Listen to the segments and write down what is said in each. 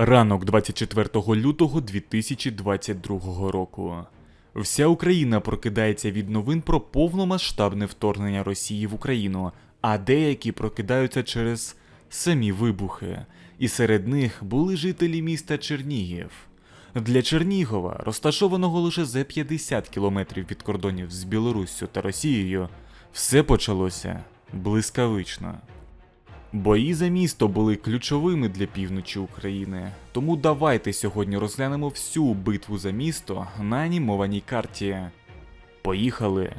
Ранок 24 лютого 2022 року. Вся Україна прокидається від новин про повномасштабне вторгнення Росії в Україну, а деякі прокидаються через самі вибухи. І серед них були жителі міста Чернігів. Для Чернігова, розташованого лише за 50 кілометрів від кордонів з Білоруссю та Росією, все почалося блискавично. Бої за місто були ключовими для півночі України, тому давайте сьогодні розглянемо всю битву за місто на анімованій карті. Поїхали!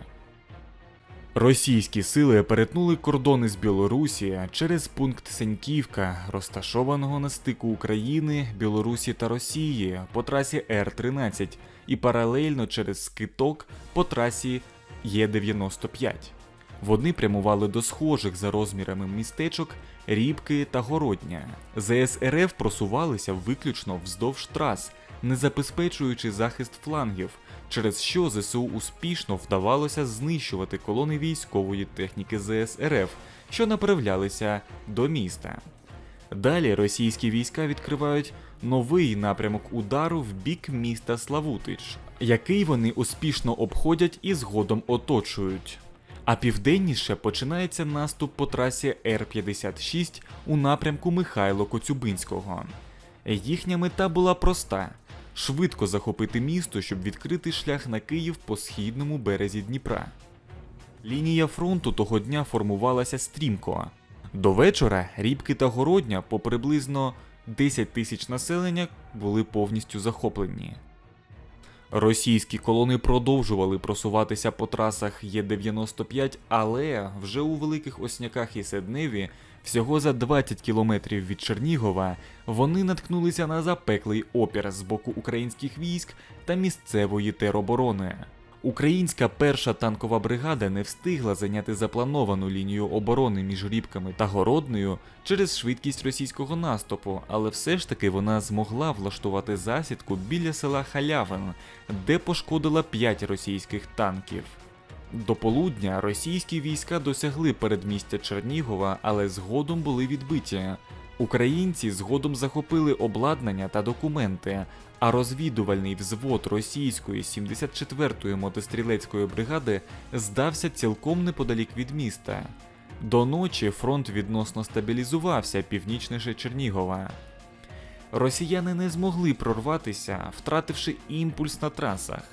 Російські сили перетнули кордони з Білорусі через пункт Сеньківка, розташованого на стику України, Білорусі та Росії по трасі Р-13 і паралельно через Скиток по трасі Є-95. Вони прямували до схожих за розмірами містечок Рібки та Городня. ЗС РФ просувалися виключно вздовж трас, не забезпечуючи захист флангів, через що ЗСУ успішно вдавалося знищувати колони військової техніки ЗС РФ, що направлялися до міста. Далі російські війська відкривають новий напрямок удару в бік міста Славутич, який вони успішно обходять і згодом оточують. А південніше починається наступ по трасі Р-56 у напрямку Михайло Коцюбинського. Їхня мета була проста: швидко захопити місто, щоб відкрити шлях на Київ по східному березі Дніпра. Лінія фронту того дня формувалася стрімко. До вечора Рібки та Городня по приблизно 10 тисяч населення були повністю захоплені. Російські колони продовжували просуватися по трасах Є-95, але вже у великих осняках і Седневі, всього за 20 кілометрів від Чернігова, вони наткнулися на запеклий опір з боку українських військ та місцевої тероборони. Українська перша танкова бригада не встигла зайняти заплановану лінію оборони між Рібками та Городною через швидкість російського наступу, але все ж таки вона змогла влаштувати засідку біля села Халявин, де пошкодила 5 російських танків. До полудня російські війська досягли передмістя Чернігова, але згодом були відбиті. Українці згодом захопили обладнання та документи, а розвідувальний взвод російської 74-ї мотострілецької бригади здався цілком неподалік від міста. До ночі фронт відносно стабілізувався північніше Чернігова. Росіяни не змогли прорватися, втративши імпульс на трасах.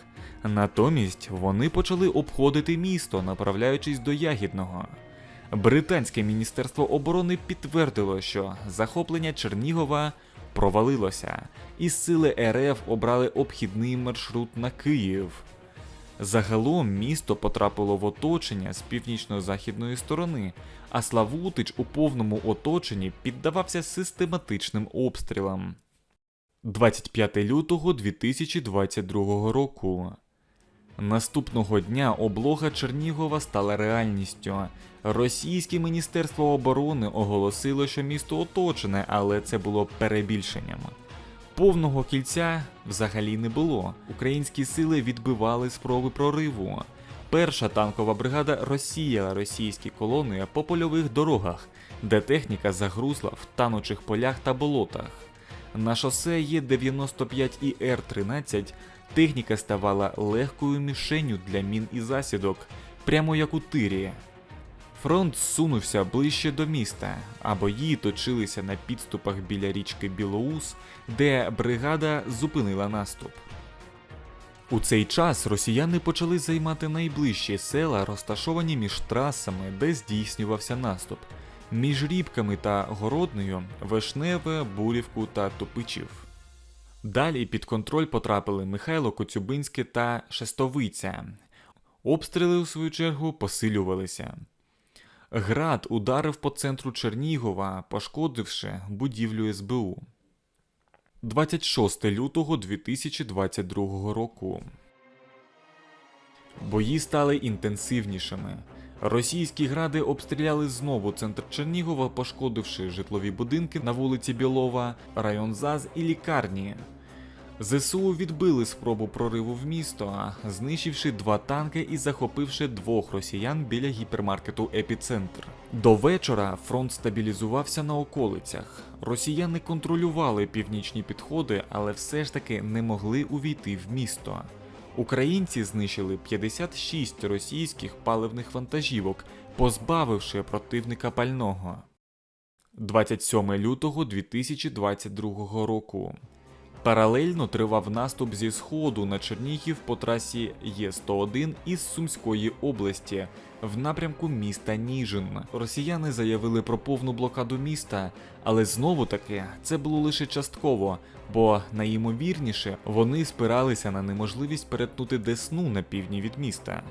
Натомість вони почали обходити місто, направляючись до Ягідного. Британське міністерство оборони підтвердило, що захоплення Чернігова провалилося, і сили РФ обрали обхідний маршрут на Київ. Загалом місто потрапило в оточення з північно-західної сторони, а Славутич у повному оточенні піддавався систематичним обстрілам. 25 лютого 2022 року. Наступного дня облога Чернігова стала реальністю. Російське міністерство оборони оголосило, що місто оточене, але це було перебільшенням. Повного кільця взагалі не було. Українські сили відбивали спроби прориву. Перша танкова бригада розсіяла російські колони по польових дорогах, де техніка загрузла в танучих полях та болотах. На шосе Є95 і Р-13 техніка ставала легкою мішенню для мін і засідок, прямо як у тирі. Фронт сунувся ближче до міста, а бої точилися на підступах біля річки Білоус, де бригада зупинила наступ. У цей час росіяни почали займати найближчі села, розташовані між трасами, де здійснювався наступ, між Рібками та Городною, Вишневе, Бурівку та Топичів. Далі під контроль потрапили Михайло Коцюбинське та Шестовиця. Обстріли, у свою чергу, посилювалися. Град ударив по центру Чернігова, пошкодивши будівлю СБУ. 26 лютого 2022 року. Бої стали інтенсивнішими. Російські гради обстріляли знову центр Чернігова, пошкодивши житлові будинки на вулиці Білова, район ЗАЗ і лікарні. ЗСУ відбили спробу прориву в місто, знищивши два танки і захопивши двох росіян біля гіпермаркету Епіцентр. До вечора фронт стабілізувався на околицях. Росіяни контролювали північні підходи, але все ж таки не могли увійти в місто. Українці знищили 56 російських паливних вантажівок, позбавивши противника пального. 27 лютого 2022 року. Паралельно тривав наступ зі сходу на Чернігів по трасі Є101 із Сумської області в напрямку міста Ніжин. Росіяни заявили про повну блокаду міста, але знову таки це було лише частково, бо найімовірніше вони спиралися на неможливість перетнути Десну на півдні від міста.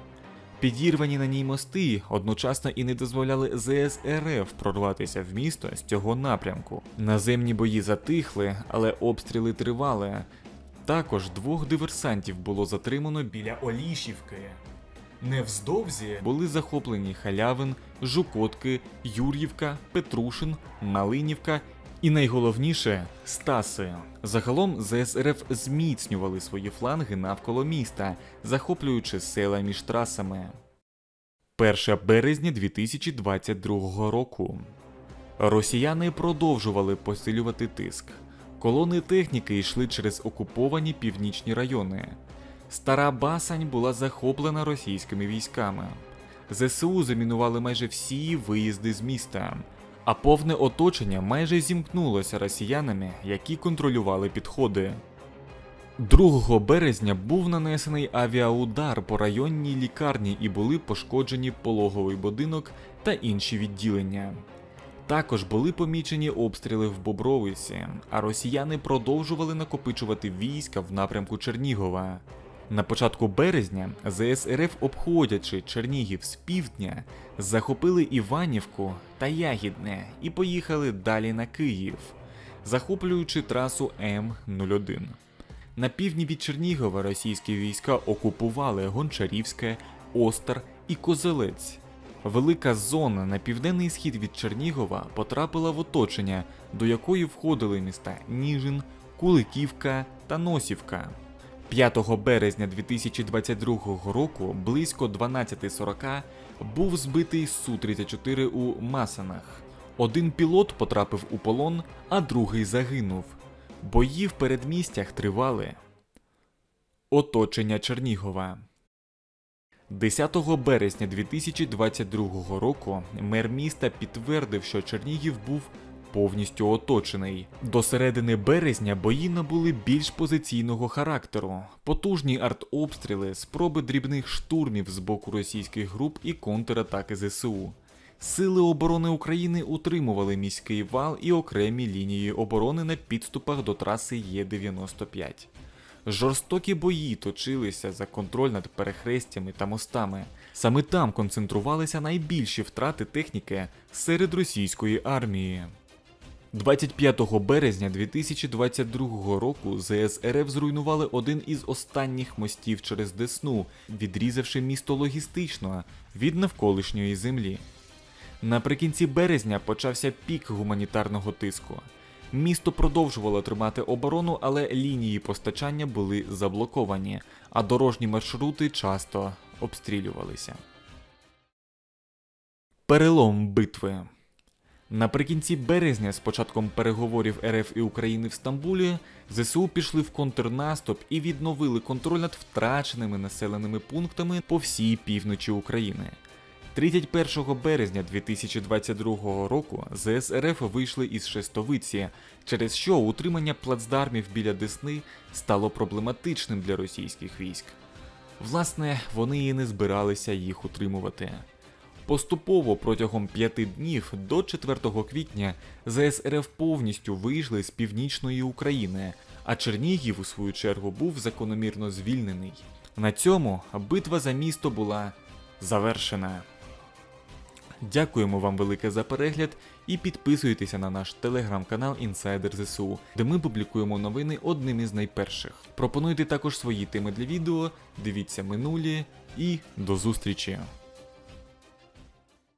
Підірвані на ній мости одночасно і не дозволяли ЗС РФ прорватися в місто з цього напрямку. Наземні бої затихли, але обстріли тривали. Також двох диверсантів було затримано біля Олішівки. Невздовзі були захоплені Халявин, Жукотки, Юр'ївка, Петрушин, Малинівка і найголовніше Стаси. Загалом ЗСРФ зміцнювали свої фланги навколо міста, захоплюючи села між трасами. 1 березня 2022 року. Росіяни продовжували посилювати тиск. Колони техніки йшли через окуповані північні райони. Стара Басань була захоплена російськими військами. ЗСУ замінували майже всі виїзди з міста, а повне оточення майже зімкнулося росіянами, які контролювали підходи. 2 березня був нанесений авіаудар по районній лікарні і були пошкоджені пологовий будинок та інші відділення. Також були помічені обстріли в Бобровиці, а росіяни продовжували накопичувати війська в напрямку Чернігова. На початку березня ЗСРФ, обходячи Чернігів з півдня, захопили Іванівку та Ягідне і поїхали далі на Київ, захоплюючи трасу М01. На півдні від Чернігова російські війська окупували Гончарівське, Остер і Козелець. Велика зона на південний схід від Чернігова потрапила в оточення, до якої входили міста Ніжин, Куликівка та Носівка. 5 березня 2022 року близько 12.40 був збитий Су-34 у Масанах. Один пілот потрапив у полон, а другий загинув. Бої в передмістях тривали. Оточення Чернігова. 10 березня 2022 року мер міста підтвердив, що Чернігів був повністю оточений. До середини березня бої набули більш позиційного характеру, потужні артобстріли, спроби дрібних штурмів з боку російських груп і контратаки ЗСУ. Сили оборони України утримували міський вал і окремі лінії оборони на підступах до траси Є95. Жорстокі бої точилися за контроль над перехрестями та мостами. Саме там концентрувалися найбільші втрати техніки серед російської армії. 25 березня 2022 року ЗС РФ зруйнували один із останніх мостів через Десну, відрізавши місто логістично від навколишньої землі. Наприкінці березня почався пік гуманітарного тиску. Місто продовжувало тримати оборону, але лінії постачання були заблоковані, а дорожні маршрути часто обстрілювалися. Перелом битви. Наприкінці березня, з початком переговорів РФ і України в Стамбулі, ЗСУ пішли в контрнаступ і відновили контроль над втраченими населеними пунктами по всій півночі України. 31 березня 2022 року ЗС РФ вийшли із Шестовиці, через що утримання плацдармів біля Десни стало проблематичним для російських військ. Власне, вони і не збиралися їх утримувати. Поступово протягом п'яти днів до 4 квітня ЗС повністю вийшли з північної України, а Чернігів, у свою чергу, був закономірно звільнений. На цьому битва за місто була завершена. Дякуємо вам велике за перегляд і підписуйтеся на наш телеграм-канал Інсайдер ЗСУ, де ми публікуємо новини одним із найперших. Пропонуйте також свої теми для відео, дивіться минулі і до зустрічі!